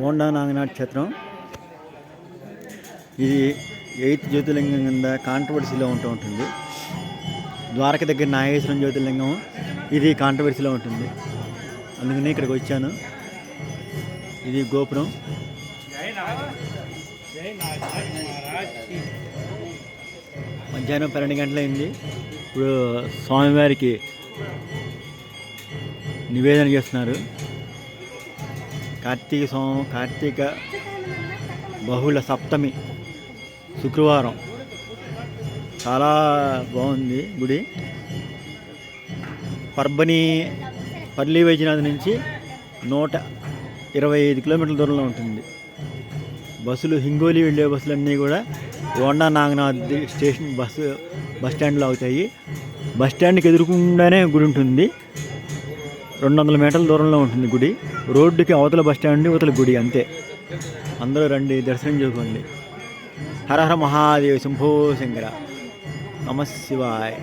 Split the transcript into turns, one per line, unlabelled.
ఓండా నాగనాథ క్షేత్రం. ఇది ఎయిత్ జ్యోతిర్లింగం కింద కాంట్రవర్సీలో ఉంటూ ఉంటుంది. ద్వారక దగ్గర నాగేశ్వరం జ్యోతిర్లింగం. ఇది కాంట్రవర్సీలో ఉంటుంది. అందుకని ఇక్కడికి వచ్చాను. ఇది గోపురం. మధ్యాహ్నం పన్నెండు గంటలైంది. ఇప్పుడు స్వామివారికి నివేదన చేస్తున్నారు. కార్తీక సోమం కార్తీక బహుళ సప్తమి శుక్రవారం. చాలా బాగుంది గుడి. పర్బని పర్లీ వైద్యనాథ్ నుంచి నూట ఇరవై ఐదు కిలోమీటర్ల దూరంలో ఉంటుంది. బస్సులు హింగోలి వెళ్ళే బస్సులన్నీ కూడా Aundha Nagnath station bus bus స్టాండ్లో అవుతాయి. బస్ స్టాండ్కి ఎదురుకుండానే గుడి ఉంటుంది. రెండు వందల మీటర్ల దూరంలో ఉంటుంది గుడి. రోడ్డుకి అవతల బస్ స్టాండ్ అవతల గుడి అంతే. అందరూ రండి దర్శనం చేసుకోండి. హర హర మహాదేవ్ శంభో శంకర. నమ శివాయ్.